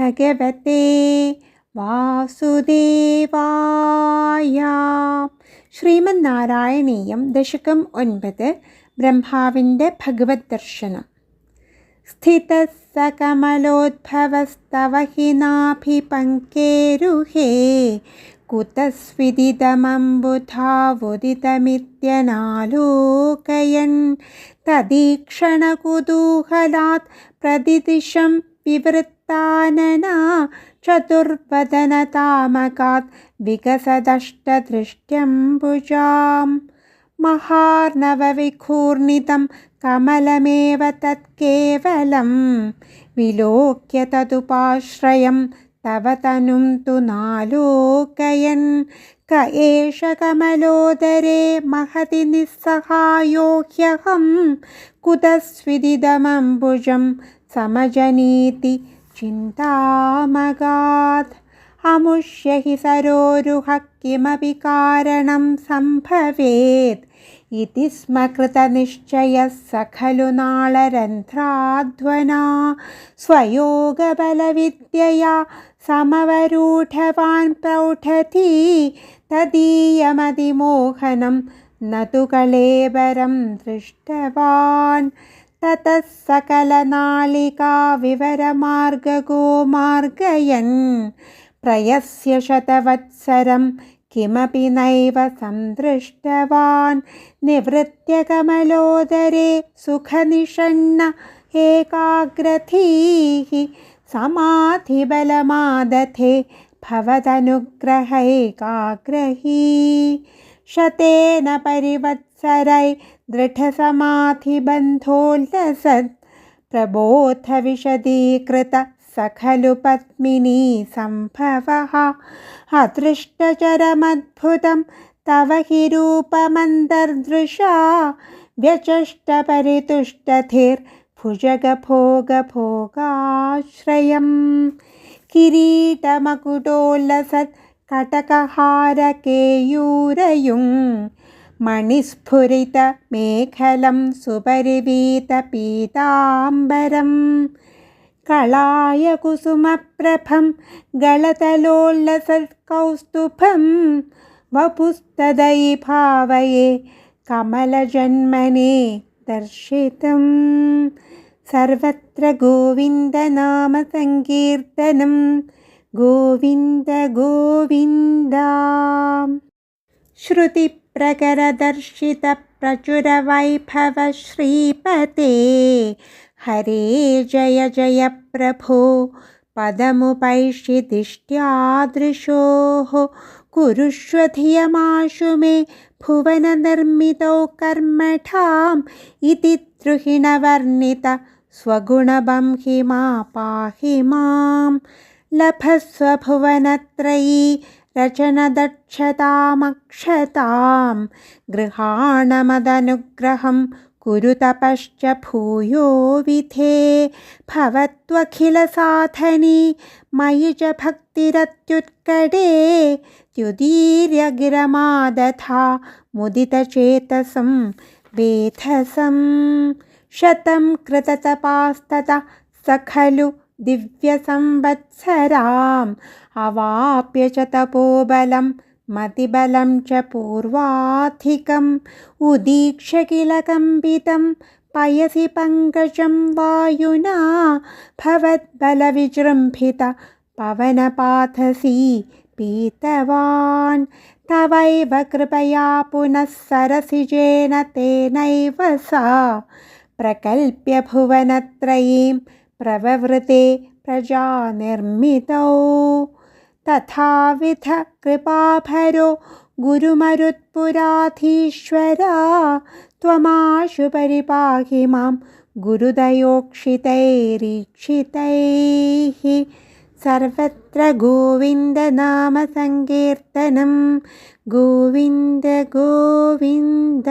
ഭഗവത്തെ വാസുദേവായ ശ്രീമന്നാരായണീയം ദശകം ഒൻപത് ബ്രഹ്മാവിന്റെ ഭഗവത് ദർശനം. സ്ഥിതസകമലോദ്ഭവസ്തവഹിനാഭിപങ്കേരുഹേ. കുതസ്വിദിതമംബുധാവുദിതമിത്യനാലോകയൻ തദീക്ഷണകുതൂഹലാത് പ്രതിദിശം വിവൃത്ത विवृत्तानना चतुर्वदनतामकात् विकसदष्टदृष्ट्यम्बुजाम् महार्णवविखूर्णितं कमलमेव तत्केवलं विलोक्य तदुपाश्रयं तव तनुं तु नालोकयन्। क एष कमलोदरे महति निःसहायो ह्यहं कुतस्विदिदमम्बुजं समजनीति चिन्तामगात् अमुष्य हि सरोरुहः किमपि कारणं सम्भवेत् इति स्म कृतनिश्चयः स खलु नाळरन्ध्राध्वना स्वयोगबलविद्यया समवरूढवान् प्रौढति तदीयमतिमोहनं न तु कलेबरं दृष्टवान् ततः सकलनालिका विवरमार्गगो मार्गयन् प्रयस्य शतवत्सरं किमपि नैव सन्दृष्टवान् निवृत्त्यकमलोदरे सुखनिषण्ण एकाग्रथीः समाधिबलमादथे भवदनुग्रहैकाग्रही शतेन परिवत्सरै दृढसमाधिबन्धोल्लसत् प्रबोधविशदीकृत स खलु पद्मिनी सम्भवः अदृष्टचरमद्भुतं तव हि रूपमन्तर्दृशा व्यचष्टपरितुष्टधिर्भुजगभोगभोगाश्रयं किरीटमकुटोल्लसत् कटकहारकेयूरयुं मणिस्फुरितमेखलं सुपरिवीतपीताम्बरम्। कलाय कुसुमप्रभं गलतलोल्लसत्कौस्तुभं वपुस्तदयि भावये कमलजन्मने दर्शितं सर्वत्र गोविन्दनामसङ्कीर्तनं गोविन्द गोविन्द श्रुतिप्रकरदर्शितप्रचुरवैभव श्रीपते। हरे जय जय प्रभो। पदमुपैषिदिष्ट्यादृशोः कुरुष्व धियमाशु मे भुवननिर्मितौ कर्मठाम्। इति द्रुहिणवर्णित स्वगुणवं हि मा पाहि माँ लभस्व भुवनत्रयी रचनदक्षतामक्षतां गृहाणमदनुग्रहं कुरुतपश्च भूयो विधे भवत्वखिलसाधनी मयि च भक्तिरत्युत्कटे त्युदीर्यगिरमादथा मुदितचेतसं वेधसं शतं कृततपास्तत स खलु दिव्यसंवत्सराम्। अवाप्य च तपोबलं मतिबलं च पूर्वाधिकम्। उदीक्ष्य किल कम्पितं पयसि पङ्कजं वायुना। भवद्बलविजृम्भित पवनपाथसी पीतवान्। तवैव कृपया पुनः सरसिजेन तेनैव सा। प्रकल्प्य भुवनत्रयीं प्रववृते प्रजानिर्मितौ। तथाविध कृपाभरो गुरुमरुत्पुराधीश्वरा। त्वमाशु परिपाहि मां गुरुदयोक्षितैरीक्षितैः। सर्वत्र गोविन्दनामसङ्कीर्तनं गोविन्द गोविन्द